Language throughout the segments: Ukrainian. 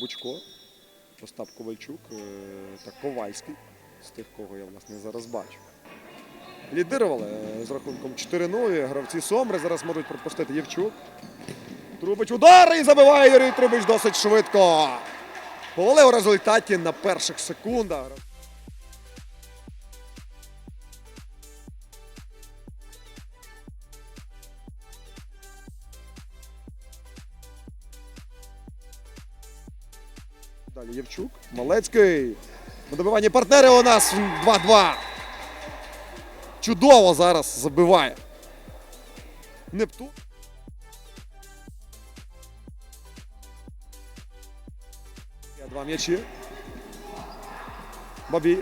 Бучко, Остап Ковальчук е, та Ковальський, з тих, кого я власне зараз бачу. Лідирували е, з рахунком 4-0. Гравці Сомри зараз можуть пропустити Євчук. Трубич удар і забиває Юрій Трубич досить швидко. Повалив у результаті на перших секундах. Далі Євчук. Малецький. На добиванні партнери у нас 2-2. Чудово зараз забиває. Нептун. Два м'ячі. Бабі.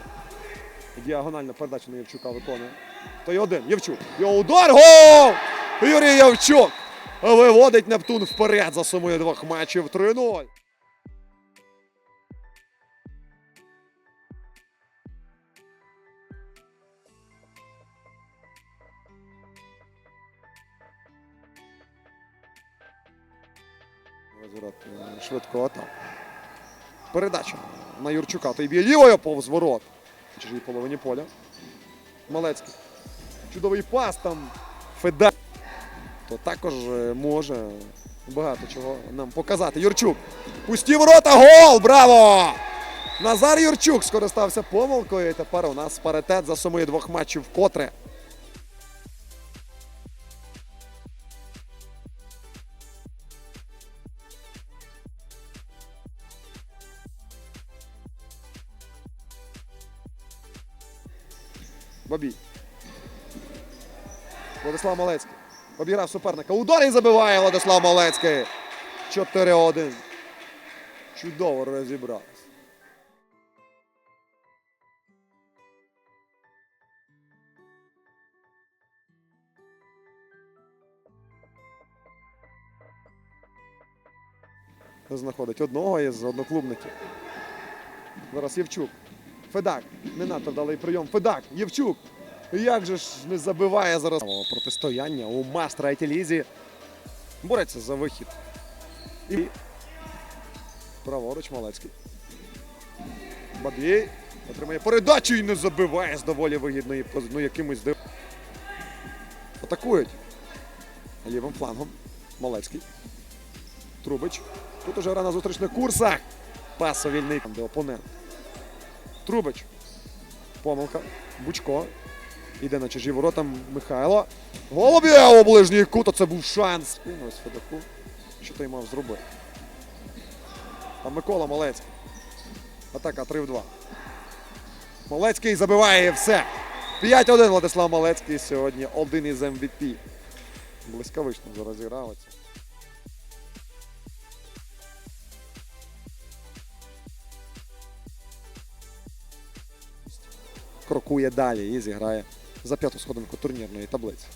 Діагональна передача на Євчука виконує. То й один. Євчук. Його удар. Гол! Юрій Євчук виводить Нептун вперед за сумою двох матчів 3-0. Розворот е, швидкого. Передача на Юрчука. Той б'є лівою повз. В чужій половині поля. Малецький. Чудовий пас там. Феда. То також е, може багато чого нам показати. Юрчук. Пусті ворота. Гол! Браво! Назар Юрчук скористався помилкою. І тепер у нас паритет за сумою двох матчів вкотре. Бабій. Владислав Малецький. Обіграв суперника. Удар і забиває Владислав Малецький. 4-1. Чудово розібрався. Знаходить одного із одноклубників. Зараз Євчук. Федак. Не надто вдалий прийом. Федак. Євчук. Як же ж не забиває зараз протистояння у Мас третій лізі. Бореться за вихід. І праворуч Малецький. Бабій. Отримає передачу і не забиває з доволі вигідної ну, якимось див. Атакують. Лівим флангом. Малецький. Трубич. Тут уже гра на зустрічних курсах. Пасовільний де опонент. Трубич. Помилка. Бучко. Іде на чужі ворота Михайло. Голубєв у ближній кут. Це був шанс. Він ось Федаку. Що той мав зробити? А Микола Малецький. Атака 3 в 2. Малецький забиває все. 5-1 Владислав Малецький сьогодні один із MVP. Блискавично зараз зігралося. Крокує далі і зіграє за п'яту сходинку турнірної таблиці.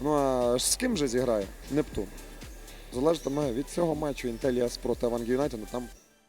Ну а з ким же зіграє Нептун? Залежатиме від цього матчу Інтеліас проти Авангі Юнайтед. Там